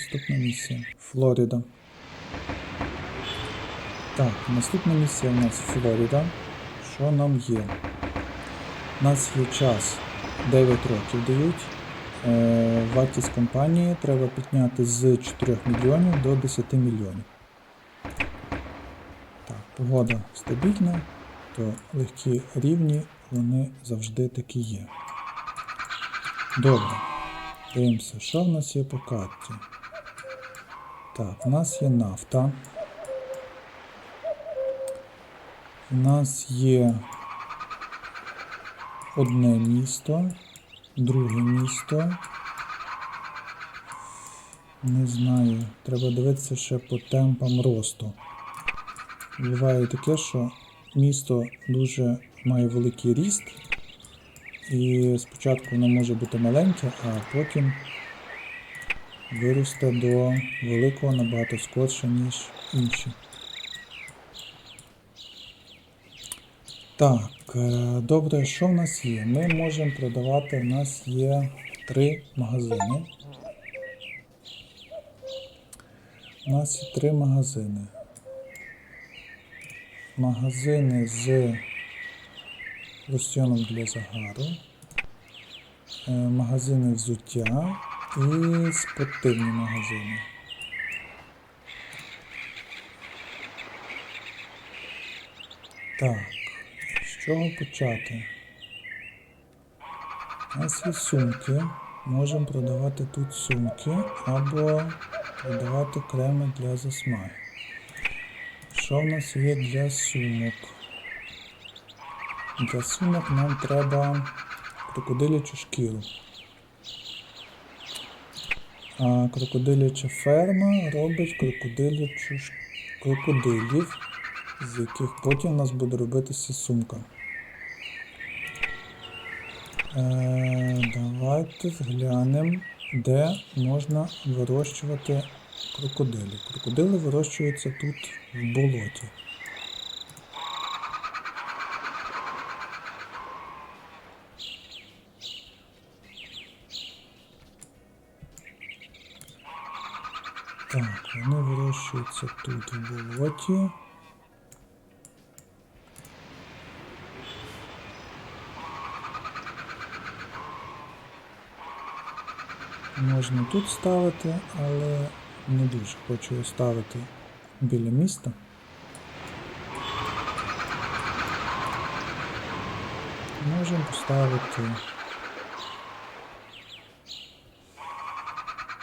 наступна місія? Флорида. Так, наступна місія у нас Флорида. Що нам є? У нас є час 9 років дають. Е, вартість компанії треба підняти з 4 мільйонів до 10 мільйонів. Так, погода стабільна, то легкі рівні вони завжди такі є. Добре. Дивимося, що в нас є по карті. Так, у нас є нафта. У нас є одне місто, друге місто. Не знаю, треба дивитися ще по темпам росту. Буває таке, що місто дуже має великий ріст, і спочатку воно може бути маленьке, а потім виросте до великого набагато скорше, ніж інші. Так, е, добре, що в нас є? Ми можемо продавати, в нас є три магазини. У нас є три магазини. Магазини з лосьоном для загару, е, магазини взуття і спортивні магазини. Так, з чого почати? У нас є сумки. Можемо продавати тут сумки або продавати креми для засмаги. Що в нас є для сумок? Для сумок нам треба крокодилячу шкіру. Крокодиляча ферма робить крокодилячу крокодилів, з яких потім у нас буде робитися сумка. Е, давайте зглянемо, де можна вирощувати крокодилів. Крокодили вирощуються тут в болоті. Так, вони вирощуються тут в болоті. Можна тут ставити, але не дуже хочу його ставити біля міста. Можемо поставити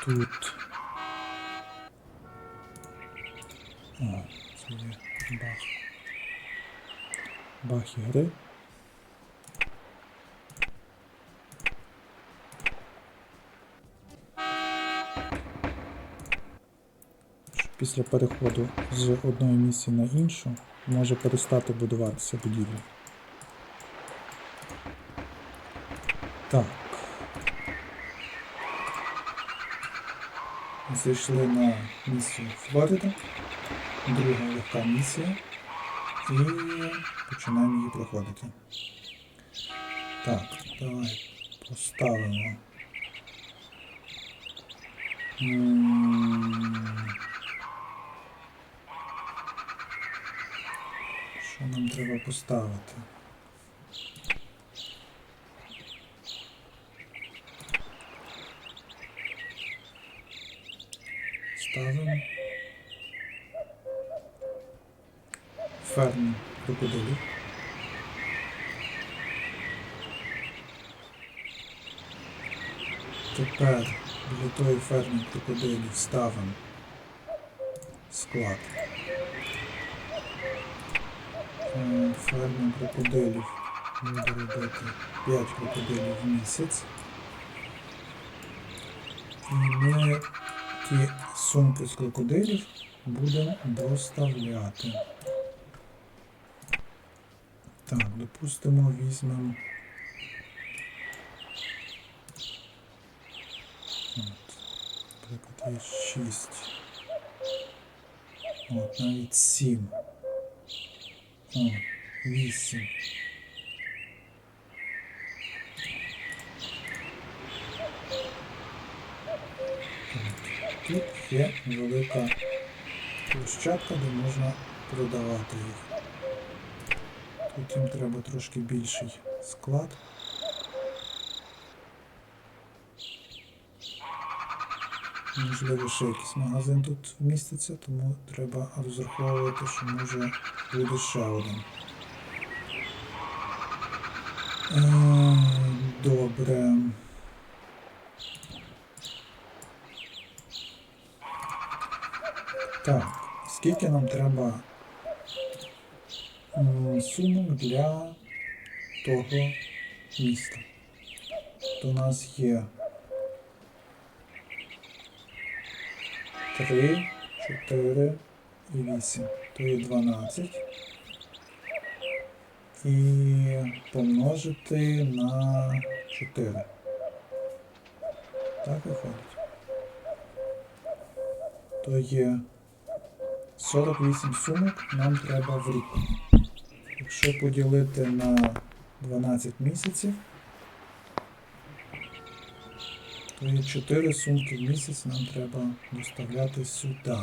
тут. Є бах. Бах ігри. Що Після переходу з одної місії на іншу може перестати будуватися будівля. Так. Зайшли на місію Флорида. Друга легка місія. І починаємо її проходити. Так, давай поставимо. Що нам треба поставити? Ставимо. Ферму крокодилів. Тепер для тої ферми крокодилів ставимо склад. Е, Ферма крокодилів буде робити 5 крокодилів в місяць. І ми ті сумки з крокодилів будемо доставляти. Так, допустимо, візьмемо. Наприклад, є 6. От, навіть 7. О, 8. тут є велика площадка, де можна продавати їх. Їм треба трошки більший склад. Можливо, ще якийсь магазин тут вміститься, тому треба розраховувати, що може буде ще один. Е, Добре. Так, скільки нам треба сумок для того міста? То у нас є 3, 4 і 8. То є 12. І помножити на 4. Так виходить. То є 48 сумок нам треба в рік. Якщо поділити на 12 місяців, то є 4 сумки в місяць нам треба доставляти сюди.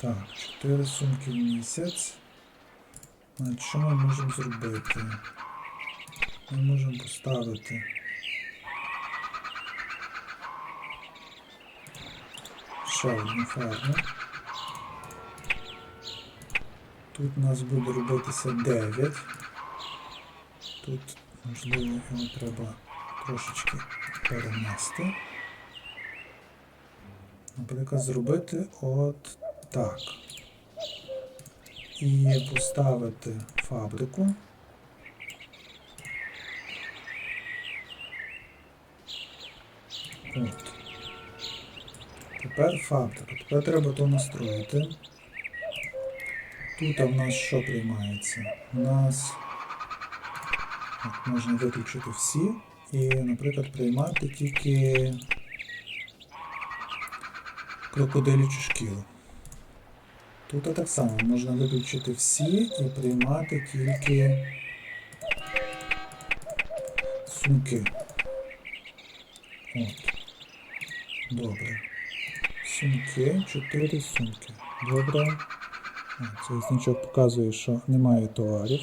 Так, 4 сумки в місяць. Значить, що ми можемо зробити? Ми можемо поставити ще одну ферму. Тут у нас буде робитися 9. Тут, можливо, його треба трошечки перенести. Наприклад, зробити от так. І поставити фабрику. От. Тепер фабрика. Тепер треба то настроїти. Тут в нас що приймається? У нас можна виключити всі і, наприклад, приймати тільки крокодилячу шкіру. Тут так само можна виключити всі і приймати тільки сумки. От. Добре. Сумки, 4 сумки. Добре. Цей значок показує, що немає товарів,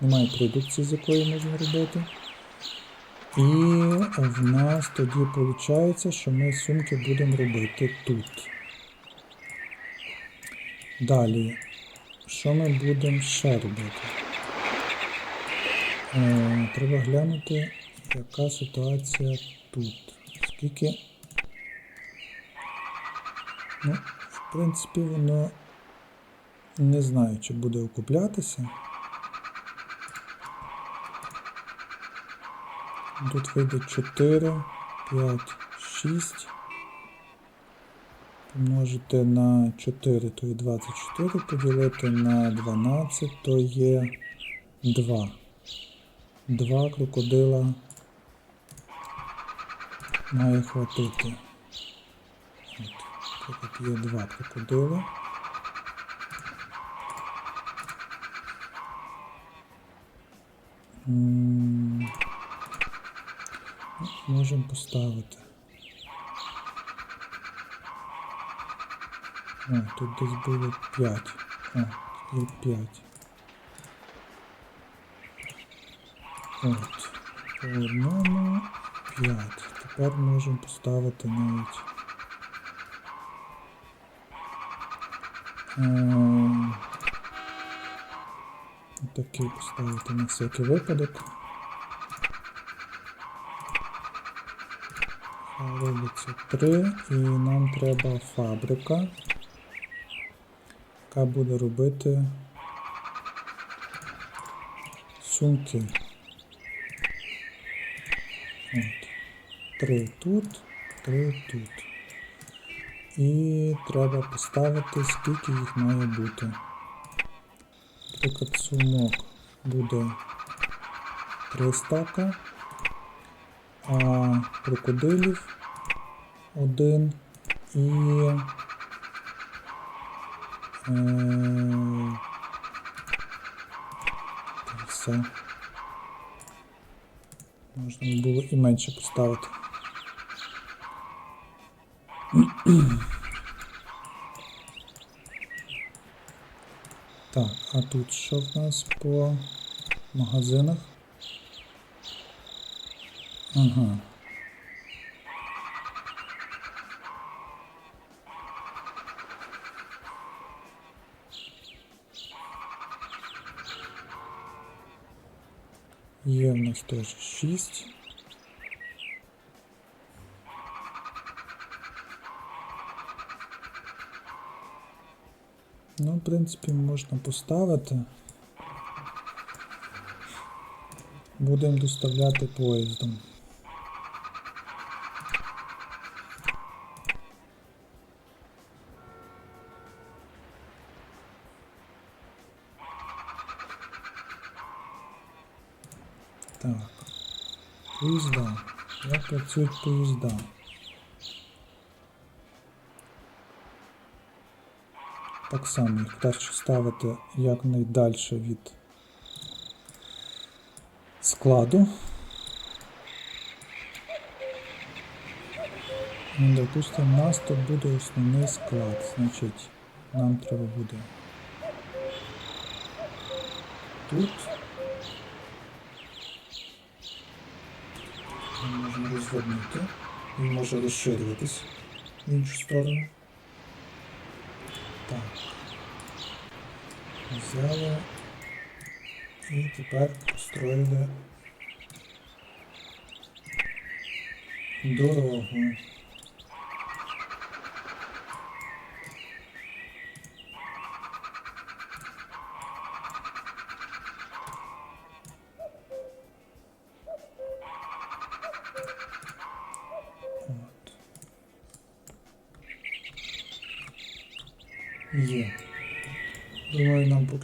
немає продукції, з якої можна робити. І в нас тоді виходить, що ми сумки будемо робити тут. Далі, що ми будемо ще робити? Е, треба глянути, яка ситуація тут. Скільки. Ну, в принципі, воно не знаю, чи буде окуплятися. Тут вийде 4, 5, 6. Помножити на 4, то є 24, поділити на 12, то є 2. 2 крокодила має хватити. От, тут є 2 крокодила. Можемо поставити. О, тут десь було 5. О, є 5. От. По одному 5. Тепер можемо поставити навіть. Такий поставити на всякий випадок. Робиться 3 і нам треба фабрика, яка буде робити сумки. От. 3 тут, 3 тут. І треба поставити, скільки їх має бути. Наприклад, сумок буде 3 стака, а крокодилів один і е, все. Можна було і менше поставити. Так, а тут що в нас по магазинах? Ага. Є в нас теж 6. Ну, в принципі, можна поставити. Будемо доставляти поїздом. Так. Поїзда. Як працюють поїзда? Так само їх краще ставити якнайдальше від складу. Ну, Допустимо, у нас тут буде основний склад. Значить, нам треба буде тут. Можемо розвернути. Він може розширюватись в іншу сторону. Так. Взяли і тепер построїли дорогу.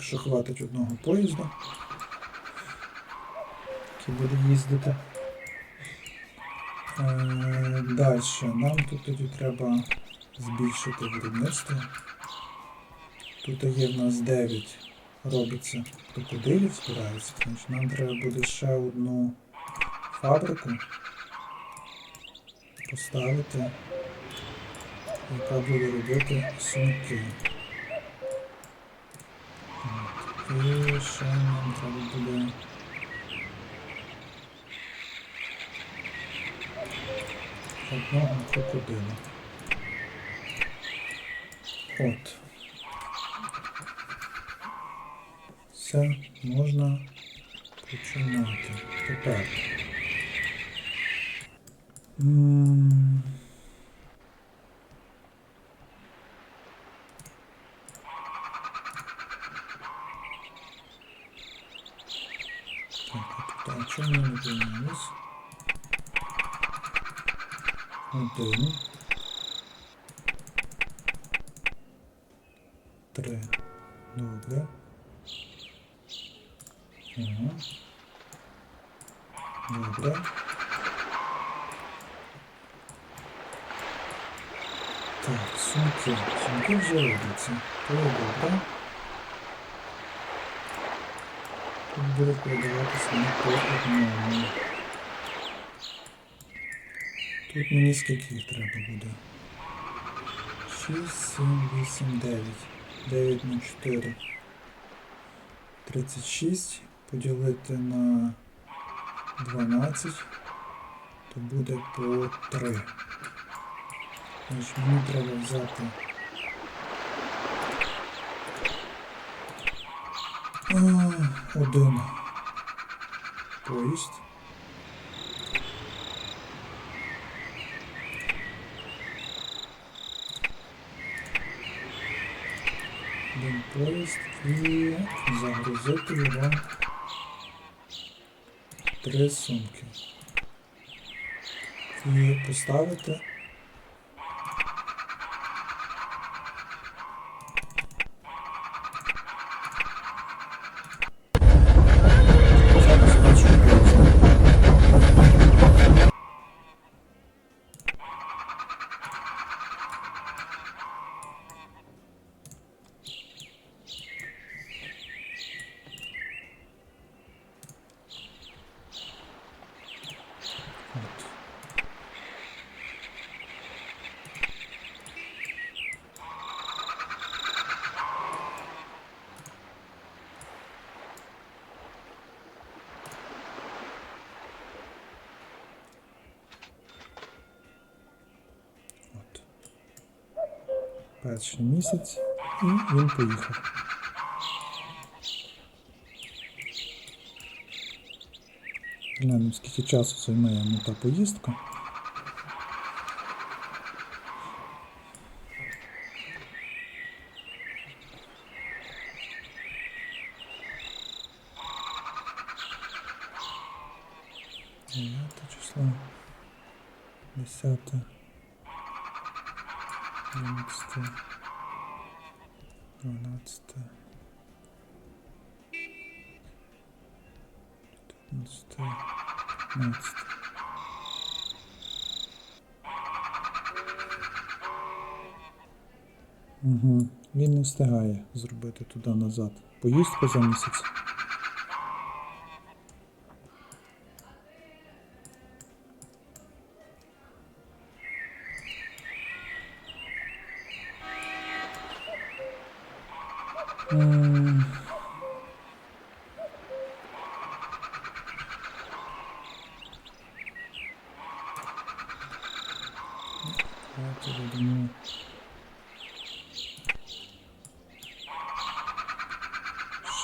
Що хватить одного поїзда, який буде їздити. Е, Далі. Нам тут тоді треба збільшити виробництво. Тут є в нас 9 робиться крокодилів, збирається. Значить, нам треба буде ще одну фабрику поставити, яка буде робити сумки. От. І ще нам треба буде. Одного крокодила. От. Все можна починати. Тепер. М, не помінялись? Один. Три. Добре. Ага. Добре. Так, сумки. Сумки вже робляться. То є добре. Тут буде продаватися не по одному. Тут мені скільки їх треба буде? 6, 7, 8, 9. 9 на 4. 36 поділити на 12, то буде по 3. Значить, мені треба взяти один поїзд. Один поїзд і загрузити його три сумки. І поставити перший місяць, і він поїхав. Глянемо, скільки часу займає йому та поїздка. Дев'яте число. Десяте. Одинадцяте. Дванадцяте. Чотирнадцяте. П'ятнадцяте. Угу. Він не встигає зробити туди назад. Поїздку за місяць.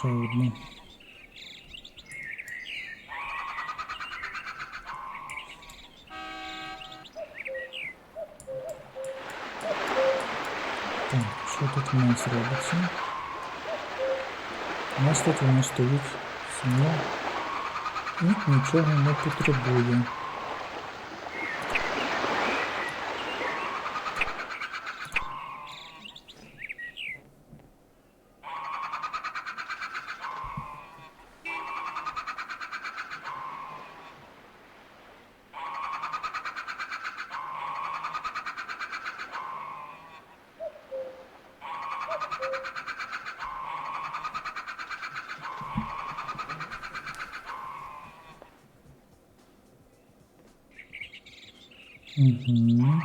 Ще одну. Так, що тут у нас робиться? У нас тут воно стоїть само і нічого не потребує. Угу.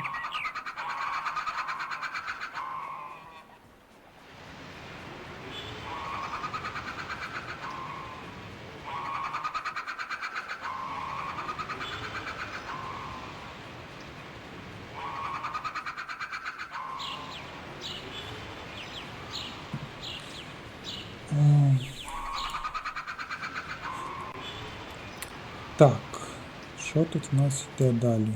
Так, що тут в нас йде далі?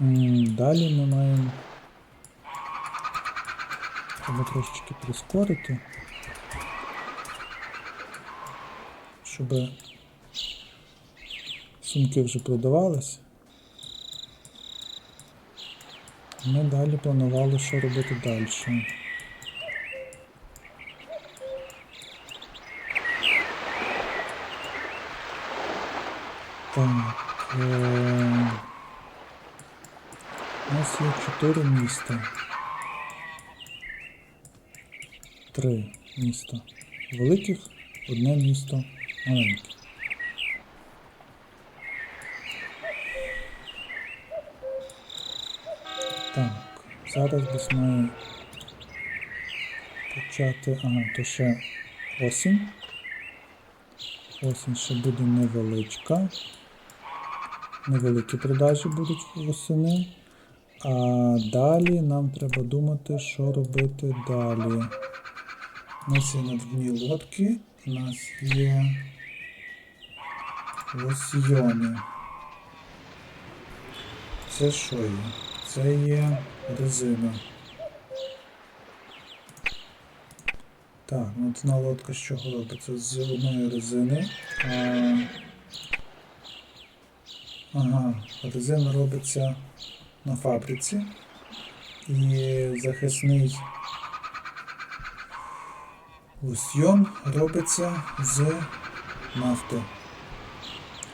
Далі ми маємо треба трошечки прискорити, щоб сумки вже продавались. Ми далі планували, що робити далі. Так. 4 міста. 3 міста великих, одне місто маленьких. Так, зараз десь має почати, ага, то ще осінь. Осінь ще буде невеличка. Невеликі продажі будуть восени. А далі нам треба думати, що робити далі. У нас є надвні лодки, у нас є лосьйони. Це що є? Це є резина. Так, ну одна лодка з чого робиться? З одної резини. А... Ага, резина робиться на фабриці. І захисний лосьйон робиться з нафти.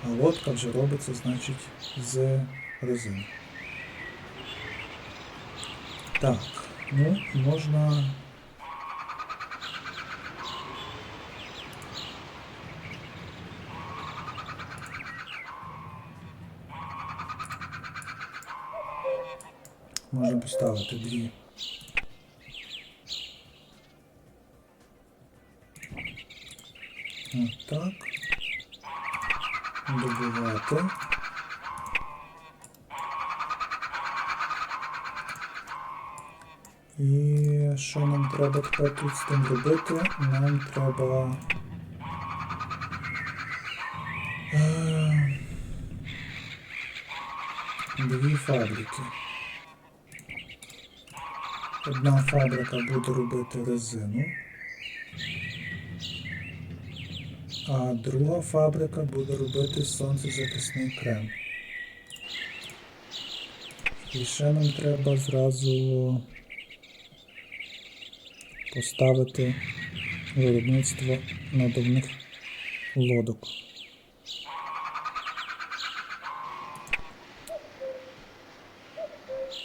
А лодка вже робиться, значить, з резини. Так, ну можна. Можемо поставити дві. Отак. Добивати. І що нам треба тепер тут з тим робити? Нам треба... Е, дві фабрики. Одна фабрика буде робити резину, а друга фабрика буде робити сонцезахисний крем. І ще нам треба зразу поставити виробництво надувних лодок.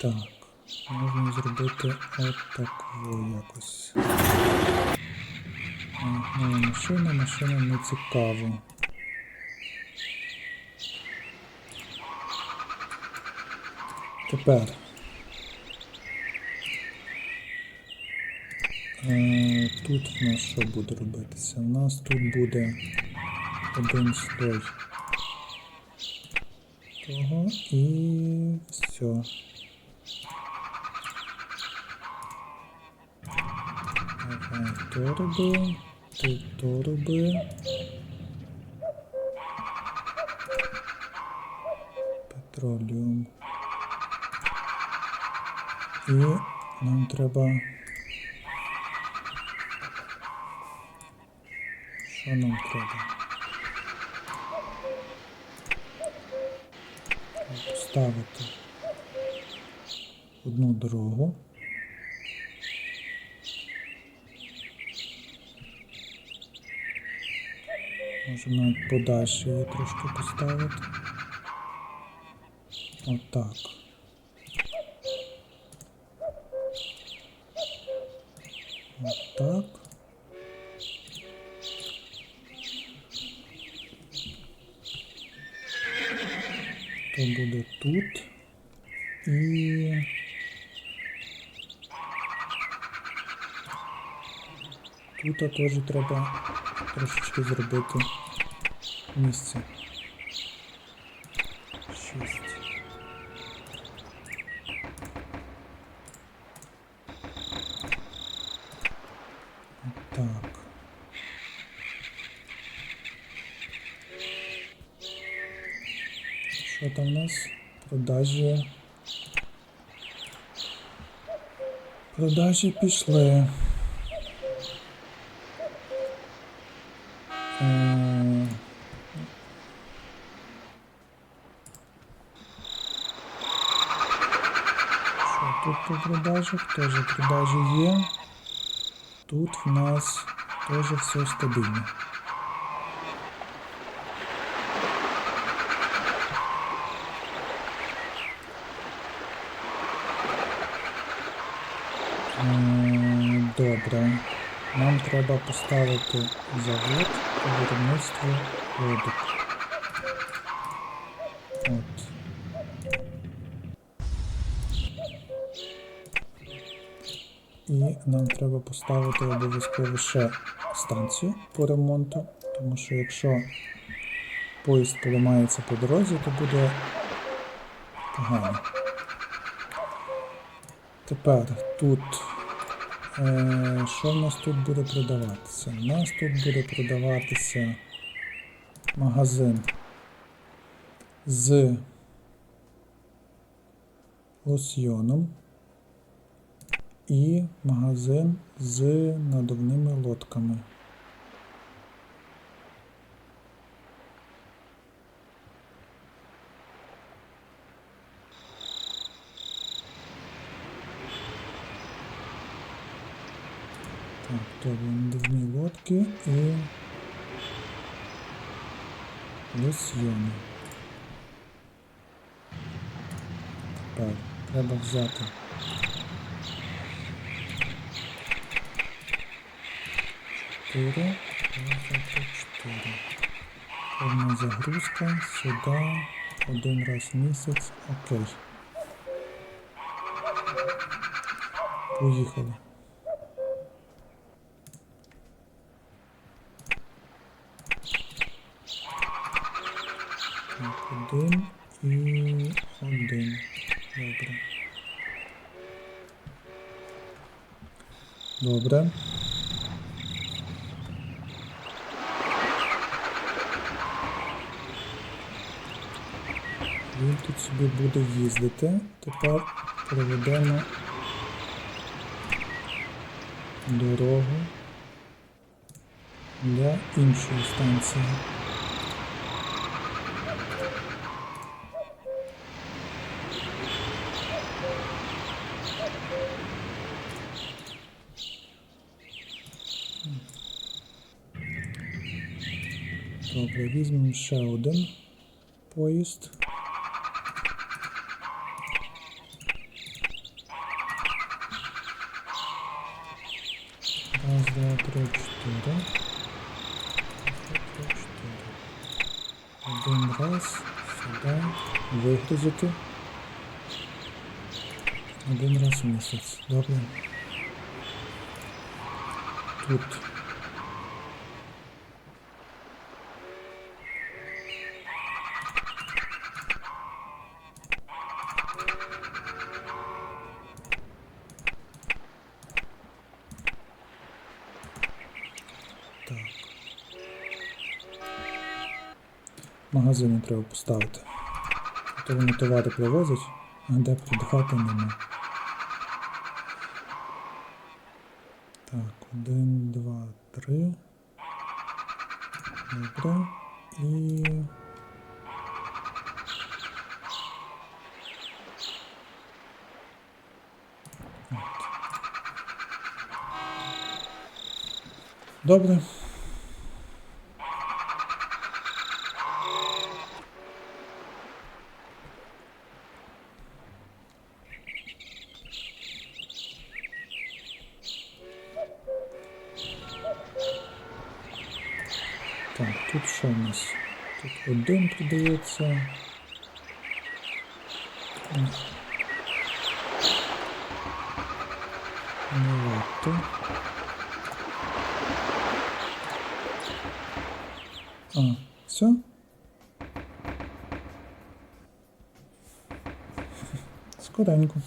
Так, можна зробити отаку якось. Ага, машина, машина не цікаво. Тепер. Е, тут в нас що буде робитися? У нас тут буде один слой того і все. Давай то роби, тут то. І нам треба. Що нам треба? Поставити одну дорогу. Можемо навіть подальше її трошки поставити. Отак. Отак. То буде тут. І. Тут також треба трошечки зробити місце. Шість. Що там у нас? Продажі. Продажі пішли. продажах? Теж продажі є. Тут в нас теж все стабільно. Е, Добре. Нам треба поставити завод по виробництву лодок. От. Нам треба поставити обов'язково ще станцію по ремонту, тому що якщо поїзд поламається по дорозі, то буде погано. Тепер тут Е, Що в нас тут буде продаватися? У нас тут буде продаватися магазин з лосьйоном і магазин з надувними лодками. Так, то надувні лодки і лосьйони. Так, треба взяти. Чотири, взяти чотири. Повна загрузка, сюди, один раз в місяць, окей. Поїхали. Так, один і один. Добре. Добре. Тут собі буде їздити. Тепер проведемо дорогу для іншої станції. Добре, візьмемо ще один поїзд. Раз, два, три, чотири. Раз, два, три, чотири. Один раз сюди вигрузити. Один раз в місяць. Добре. Тут. Магазини треба поставити. То вони товари привозять, а де продавати нема. Так, один, два, три. Добре. І. Добре. Так, тут що у нас? Тут один М. Не варто. А, все? Скоренько.